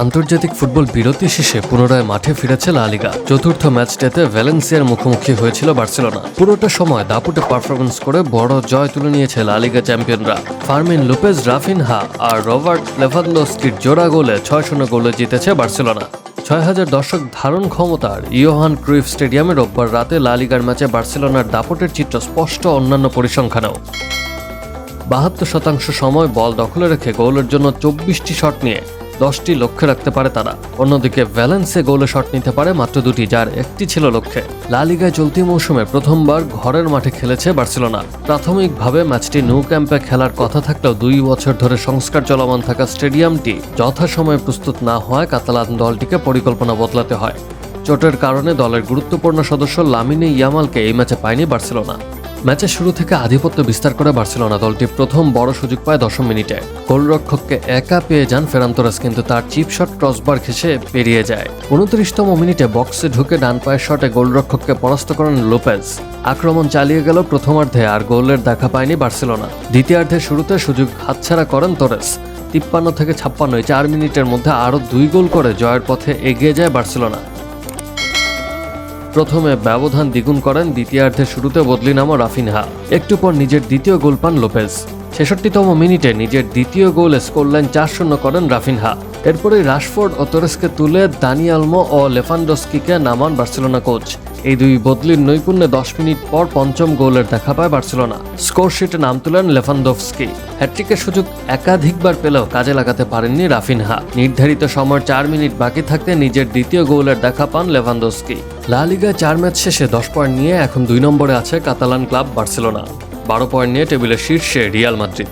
আন্তর্জাতিক ফুটবল বিরতি শেষে পুনরায় মাঠে ফিরেছে লা লিগা। চতুর্থ ম্যাচটাতে ভ্যালেন্সিয়ার মুখোমুখি হয়েছিল বার্সেলোনা। পুরোটা সময় দাপুটে পারফরমেন্স করে বড় জয় তুলে নিয়েছে লা লিগা চ্যাম্পিয়নরা। ফার্মিন লুপেজ, রাফিনহা আর রবার্ট লেভানডোস্কির জোড়া গোলে ছয় শূন্য গোলে জিতেছে বার্সেলোনা। ছয় হাজার দর্শক ধারণ ক্ষমতার ইয়োহান ক্রুইফ স্টেডিয়ামে রোববার রাতে লা লিগার ম্যাচে বার্সেলোনার দাপটের চিত্র স্পষ্ট অন্যান্য পরিসংখ্যানেও। বাহাত্তর শতাংশ সময় বল দখলে রেখে গোলের জন্য চব্বিশটি শট নিয়ে দশটি লক্ষ্যে রাখতে পারে তারা। অন্যদিকে ভ্যালেন্সে গোলে শট নিতে পারে মাত্র দুটি, যার একটি ছিল লক্ষ্যে। লালিগায় চলতি মৌসুমে প্রথমবার ঘরের মাঠে খেলেছে বার্সেলোনা। প্রাথমিকভাবে ম্যাচটি ন্যু ক্যাম্পে খেলার কথা থাকলেও দুই বছর ধরে সংস্কার চলমান থাকা স্টেডিয়ামটি যথাসময়ে প্রস্তুত না হওয়ায় কাতালান দলটিকে পরিকল্পনা বদলাতে হয়। চোটের কারণে দলের গুরুত্বপূর্ণ সদস্য লামিনে ইয়ামালকে এই ম্যাচে পায়নি বার্সেলোনা। ম্যাচের শুরু থেকে আধিপত্য বিস্তার করে বার্সেলোনা দলটি প্রথম বড় সুযোগ পায় দশম মিনিটে। গোলরক্ষককে একা পেয়ে যান ফেরান্তরাস, কিন্তু তার চিপ শট ক্রসবার ঘেসে পেরিয়ে যায়। উনত্রিশতম মিনিটে বক্সে ঢুকে ডান পায়ের শটে গোলরক্ষককে পরাস্ত করেন লোপেজ। আক্রমণ চালিয়ে গেল প্রথমার্ধে, আর গোলের দেখা পায়নি বার্সেলোনা। দ্বিতীয়ার্ধের শুরুতে সুযোগ হাতছাড়া করেন তোরেস। তিপ্পান্ন থেকে ছাপ্পান্ন চার মিনিটের মধ্যে আরও দুই গোল করে জয়ের পথে এগিয়ে যায় বার্সেলোনা। প্রথমে ব্যবধান দ্বিগুণ করেন, দ্বিতীয়ার্ধের শুরুতে বদলি নামা রাফিনহা। একটু পর নিজের দ্বিতীয় গোল পান লোপেজ। ছেষট্টিতম মিনিটে নিজের দ্বিতীয় গোলে স্কোরলাইন চার শূন্য করেন রাফিনহা। এরপরে রাশফোর্ড ও তোরেসকে তুলে দানিয়ালমো ও লেফান্ডোস্কিকে নামান বার্সেলোনা কোচ। এই দুই বদলির নৈপুণ্যে দশ মিনিট পর পঞ্চম গোলের দেখা পায় বার্সেলোনা। স্কোরশিটে নাম তুলেন লেফান্দোভস্কি হ্যাট্রিকের সুযোগ একাধিকবার পেলেও কাজে লাগাতে পারেননি রাফিনহা। নির্ধারিত সময় চার মিনিট বাকি থাকতে নিজের দ্বিতীয় গোলের দেখা পান লেভানদোস্কি লা লিগায় চার ম্যাচ শেষে দশ পয়েন্ট নিয়ে এখন দুই নম্বরে আছে কাতালান ক্লাব বার্সেলোনা। বারো পয়েন্ট নিয়ে টেবিলের শীর্ষে রিয়াল মাদ্রিদ।